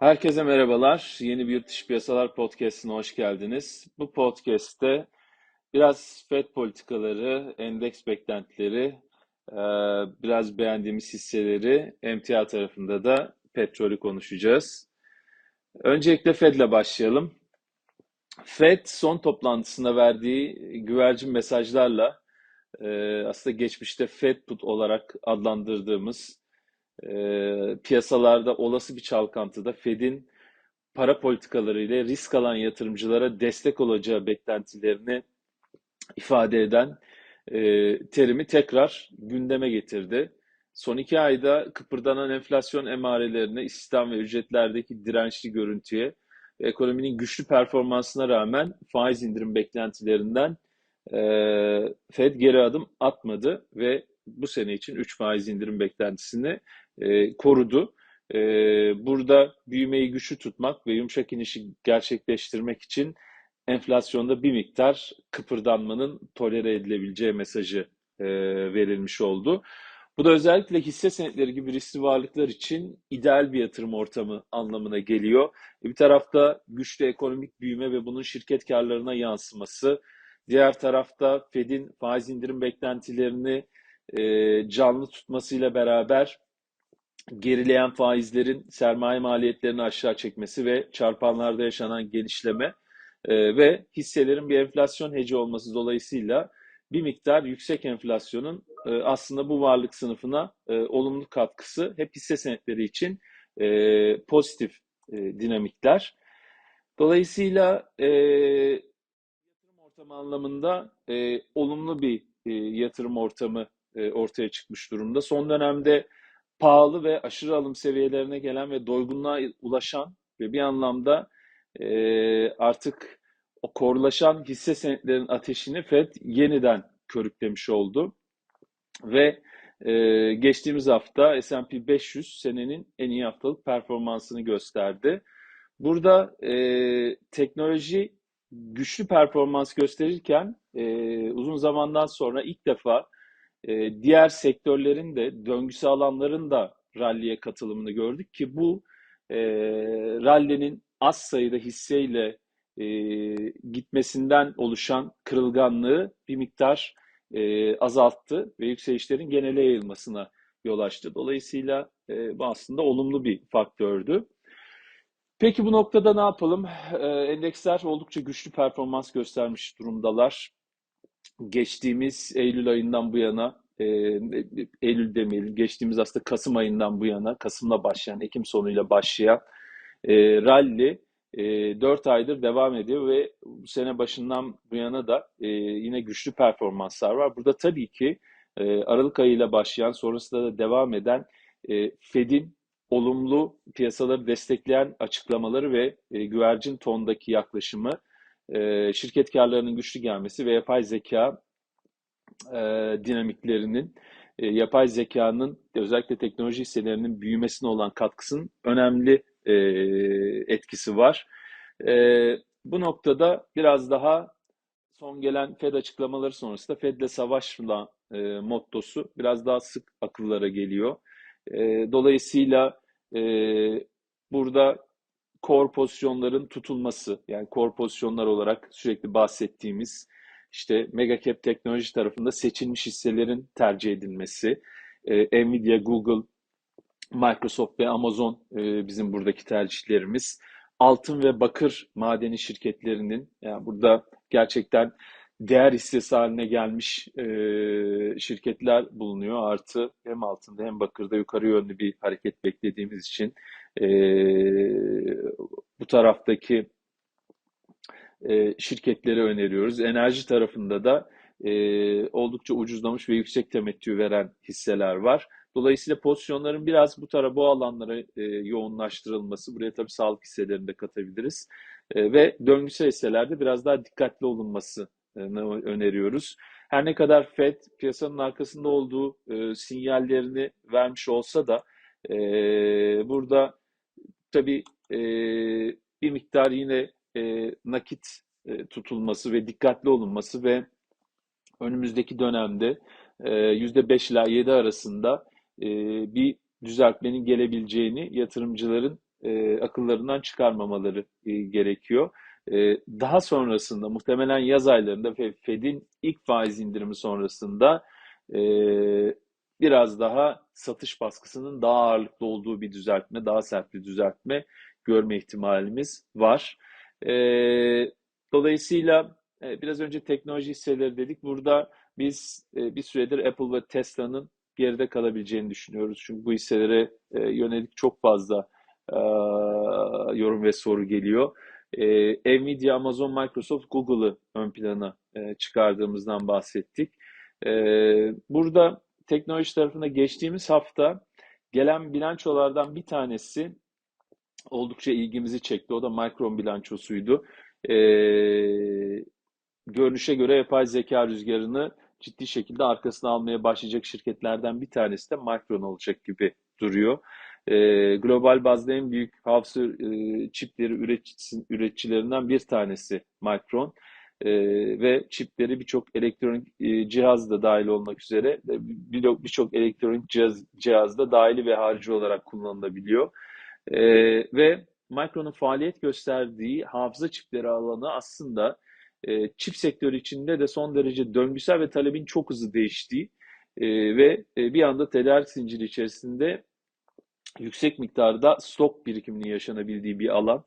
Herkese merhabalar. Yeni bir Dışı Piyasalar Podcast'ine hoş geldiniz. Bu podcast'te biraz FED politikaları, endeks beklentileri, e, biraz beğendiğimiz hisseleri, emtia tarafında da petrolü konuşacağız. Öncelikle FED'le başlayalım. FED son toplantısında verdiği güvercin mesajlarla e, aslında geçmişte FED put olarak adlandırdığımız e, piyasalarda olası bir çalkantıda Fed'in para politikalarıyla risk alan yatırımcılara destek olacağı beklentilerini ifade eden e, terimi tekrar gündeme getirdi. Son iki ayda kıpırdanan enflasyon emarelerine, istihdam ve ücretlerdeki dirençli görüntüye ve ekonominin güçlü performansına rağmen faiz indirim beklentilerinden e, Fed geri adım atmadı ve bu sene için 3 faiz indirim beklentisini e, korudu. E, burada büyümeyi güçlü tutmak ve yumuşak inişi gerçekleştirmek için enflasyonda bir miktar kıpırdanmanın tolere edilebileceği mesajı e, verilmiş oldu. Bu da özellikle hisse senetleri gibi riskli varlıklar için ideal bir yatırım ortamı anlamına geliyor. Bir tarafta güçlü ekonomik büyüme ve bunun şirket karlarına yansıması, diğer tarafta Fed'in faiz indirim beklentilerini e, canlı tutmasıyla beraber gerileyen faizlerin sermaye maliyetlerini aşağı çekmesi ve çarpanlarda yaşanan genişleme e, ve hisselerin bir enflasyon heci olması dolayısıyla bir miktar yüksek enflasyonun e, aslında bu varlık sınıfına e, olumlu katkısı hep hisse senetleri için e, pozitif e, dinamikler. Dolayısıyla e, yatırım ortamı anlamında e, olumlu bir e, yatırım ortamı e, ortaya çıkmış durumda. Son dönemde pahalı ve aşırı alım seviyelerine gelen ve doygunluğa ulaşan ve bir anlamda e, artık o korlaşan hisse senetlerin ateşini FED yeniden körüklemiş oldu. Ve e, geçtiğimiz hafta S&P 500 senenin en iyi haftalık performansını gösterdi. Burada e, teknoloji güçlü performans gösterirken e, uzun zamandan sonra ilk defa e, diğer sektörlerin de döngüsü alanların da ralliye katılımını gördük ki bu e, rallinin az sayıda hisseyle e, gitmesinden oluşan kırılganlığı bir miktar e, azalttı ve yükselişlerin genele yayılmasına yol açtı. Dolayısıyla e, bu aslında olumlu bir faktördü. Peki bu noktada ne yapalım? E, endeksler oldukça güçlü performans göstermiş durumdalar geçtiğimiz Eylül ayından bu yana e, Eylül demeyelim geçtiğimiz aslında Kasım ayından bu yana Kasım'la başlayan Ekim sonuyla başlayan e, rally e, 4 aydır devam ediyor ve bu sene başından bu yana da e, yine güçlü performanslar var. Burada tabii ki e, Aralık ayıyla başlayan sonrasında da devam eden e, Fed'in olumlu piyasaları destekleyen açıklamaları ve e, güvercin tondaki yaklaşımı e, şirket karlarının güçlü gelmesi ve yapay zeka e, dinamiklerinin, e, yapay zekanın özellikle teknoloji hisselerinin büyümesine olan katkısının önemli etkisi var. Bu noktada biraz daha son gelen Fed açıklamaları sonrasında Fed'le savaşla e, mottosu biraz daha sık akıllara geliyor. E, dolayısıyla e, burada core pozisyonların tutulması yani core pozisyonlar olarak sürekli bahsettiğimiz işte mega cap teknoloji tarafında seçilmiş hisselerin tercih edilmesi, e, Nvidia, Google, Microsoft ve Amazon e, bizim buradaki tercihlerimiz. Altın ve bakır madeni şirketlerinin yani burada gerçekten değer hissesi haline gelmiş e, şirketler bulunuyor. Artı hem altında hem bakırda yukarı yönlü bir hareket beklediğimiz için e, bu taraftaki e, şirketleri öneriyoruz. Enerji tarafında da e, oldukça ucuzlamış ve yüksek temettü veren hisseler var. Dolayısıyla pozisyonların biraz bu tarafa bu alanlara e, yoğunlaştırılması, buraya tabii sağlık hisselerini de katabiliriz. E, ve döngüsel hisselerde biraz daha dikkatli olunması öneriyoruz. Her ne kadar Fed piyasanın arkasında olduğu e, sinyallerini vermiş olsa da e, burada tabii e, bir miktar yine e, nakit e, tutulması ve dikkatli olunması ve önümüzdeki dönemde e, %5 ila 7 arasında e, bir düzeltmenin gelebileceğini yatırımcıların e, akıllarından çıkarmamaları e, gerekiyor. E, daha sonrasında muhtemelen yaz aylarında Fed'in ilk faiz indirimi sonrasında e, biraz daha satış baskısının daha ağırlıklı olduğu bir düzeltme, daha sert bir düzeltme görme ihtimalimiz var. E, dolayısıyla e, biraz önce teknoloji hisseleri dedik. Burada biz e, bir süredir Apple ve Tesla'nın geride kalabileceğini düşünüyoruz. Çünkü bu hisselere yönelik çok fazla yorum ve soru geliyor. E, Nvidia, Amazon, Microsoft, Google'ı ön plana e, çıkardığımızdan bahsettik. E, burada teknoloji tarafında geçtiğimiz hafta gelen bilançolardan bir tanesi oldukça ilgimizi çekti. O da Micron bilançosuydu. E, görünüşe göre yapay zeka rüzgarını ciddi şekilde arkasına almaya başlayacak şirketlerden bir tanesi de Micron olacak gibi duruyor. E, global bazda en büyük hafıza e, çipleri üreticisi, üreticilerinden bir tanesi Micron. E, ve çipleri birçok elektronik e, cihaz da dahil olmak üzere birçok elektronik cihaz, cihazda dahili ve harici olarak kullanılabiliyor. E, ve Micron'un faaliyet gösterdiği hafıza çipleri alanı aslında e, çip sektörü içinde de son derece döngüsel ve talebin çok hızlı değiştiği e, ve e, bir anda tedarik zinciri içerisinde yüksek miktarda stok birikiminin yaşanabildiği bir alan.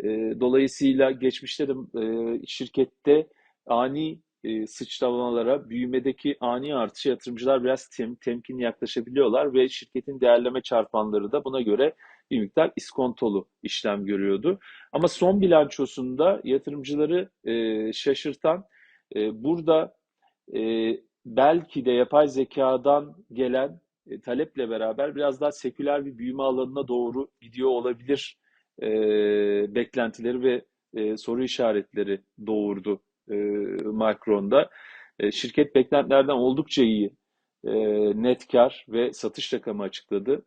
E, dolayısıyla geçmişte de e, şirkette ani e, sıçramalara, büyümedeki ani artışa yatırımcılar biraz tem, temkinli yaklaşabiliyorlar ve şirketin değerleme çarpanları da buna göre bir miktar iskontolu işlem görüyordu. Ama son bilançosunda yatırımcıları e, şaşırtan e, burada e, belki de yapay zekadan gelen e, taleple beraber biraz daha seküler bir büyüme alanına doğru gidiyor olabilir e, beklentileri ve e, soru işaretleri doğurdu e, Macron'da. E, şirket beklentilerden oldukça iyi e, net kar ve satış rakamı açıkladı.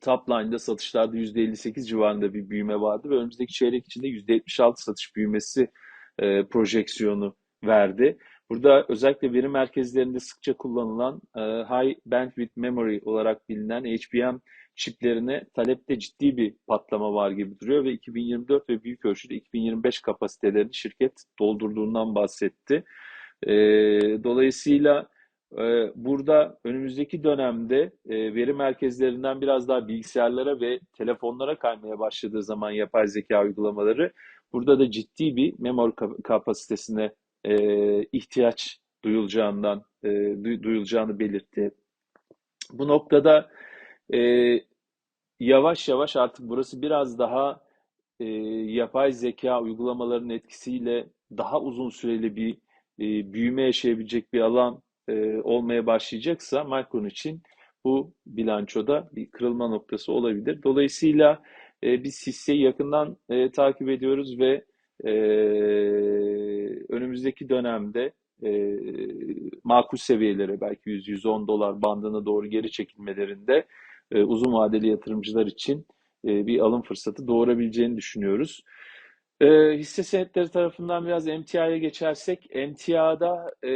Top line'da satışlarda %58 civarında bir büyüme vardı ve önümüzdeki çeyrek içinde %76 satış büyümesi e, projeksiyonu verdi. Burada özellikle veri merkezlerinde sıkça kullanılan e, High Bandwidth Memory olarak bilinen HBM çiplerine talepte ciddi bir patlama var gibi duruyor ve 2024 ve büyük ölçüde 2025 kapasitelerini şirket doldurduğundan bahsetti. E, dolayısıyla e, burada önümüzdeki dönemde e, veri merkezlerinden biraz daha bilgisayarlara ve telefonlara kaymaya başladığı zaman yapay zeka uygulamaları burada da ciddi bir memori kapasitesine e, ihtiyaç duyulacağından e, duyulacağını belirtti. Bu noktada e, yavaş yavaş artık burası biraz daha e, yapay zeka uygulamalarının etkisiyle daha uzun süreli bir e, büyüme yaşayabilecek bir alan e, olmaya başlayacaksa Micron için bu bilançoda bir kırılma noktası olabilir. Dolayısıyla e, biz hisseyi yakından e, takip ediyoruz ve e, önümüzdeki dönemde e, makul seviyelere belki 100-110 dolar bandına doğru geri çekilmelerinde e, uzun vadeli yatırımcılar için e, bir alım fırsatı doğurabileceğini düşünüyoruz. E, hisse senetleri tarafından biraz emtiaya geçersek, emtiada e,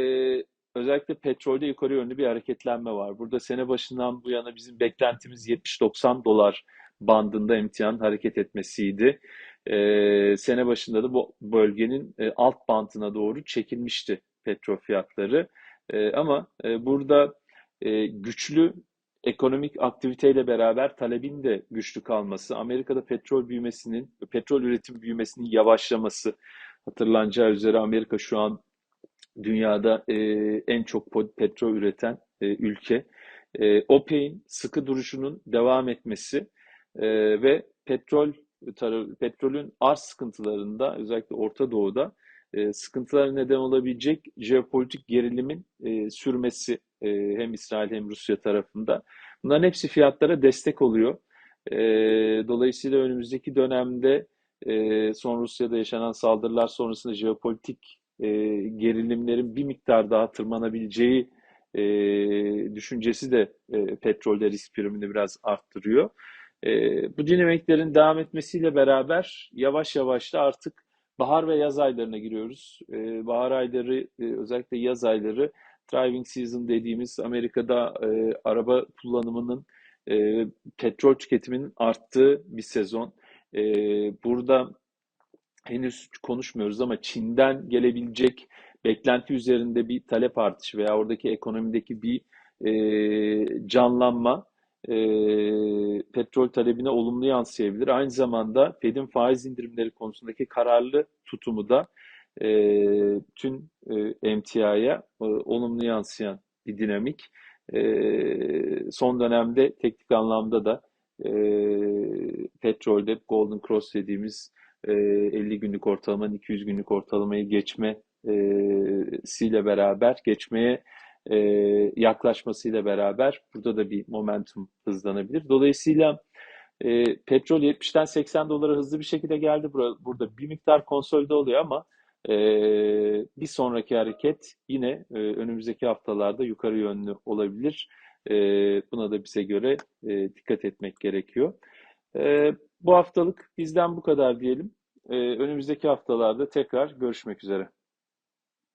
özellikle petrolde yukarı yönlü bir hareketlenme var. Burada sene başından bu yana bizim beklentimiz 70-90 dolar bandında emtianın hareket etmesiydi. Ee, sene başında da bu bölgenin e, alt bantına doğru çekilmişti petrol fiyatları. E, ama e, burada e, güçlü ekonomik aktiviteyle beraber talebin de güçlü kalması, Amerika'da petrol büyümesinin, petrol üretim büyümesinin yavaşlaması, hatırlanacağı üzere Amerika şu an dünyada e, en çok petrol üreten e, ülke. E, OPEC'in sıkı duruşunun devam etmesi e, ve petrol petrolün arz sıkıntılarında özellikle Orta Doğu'da e, sıkıntılara neden olabilecek jeopolitik gerilimin e, sürmesi e, hem İsrail hem Rusya tarafında. Bunların hepsi fiyatlara destek oluyor. E, dolayısıyla önümüzdeki dönemde e, son Rusya'da yaşanan saldırılar sonrasında jeopolitik e, gerilimlerin bir miktar daha tırmanabileceği e, düşüncesi de e, petrolde risk primini biraz arttırıyor. E, bu dinamiklerin devam etmesiyle beraber yavaş yavaş da artık bahar ve yaz aylarına giriyoruz. E, bahar ayları e, özellikle yaz ayları driving season dediğimiz Amerika'da e, araba kullanımının e, petrol tüketiminin arttığı bir sezon. E, burada henüz konuşmuyoruz ama Çin'den gelebilecek beklenti üzerinde bir talep artışı veya oradaki ekonomideki bir e, canlanma e, petrol talebine olumlu yansıyabilir. Aynı zamanda Fed'in faiz indirimleri konusundaki kararlı tutumu da e, tüm e, emtiaya e, olumlu yansıyan bir dinamik. E, son dönemde teknik anlamda da e, petrolde Golden Cross dediğimiz e, 50 günlük ortalamanın 200 günlük ortalamayı geçme e, siyle beraber geçmeye e, yaklaşmasıyla beraber burada da bir momentum hızlanabilir. Dolayısıyla e, petrol 70'ten 80 dolara hızlı bir şekilde geldi. Burada, bir miktar konsolide oluyor ama e, bir sonraki hareket yine e, önümüzdeki haftalarda yukarı yönlü olabilir. E, buna da bize göre e, dikkat etmek gerekiyor. E, bu haftalık bizden bu kadar diyelim. E, önümüzdeki haftalarda tekrar görüşmek üzere.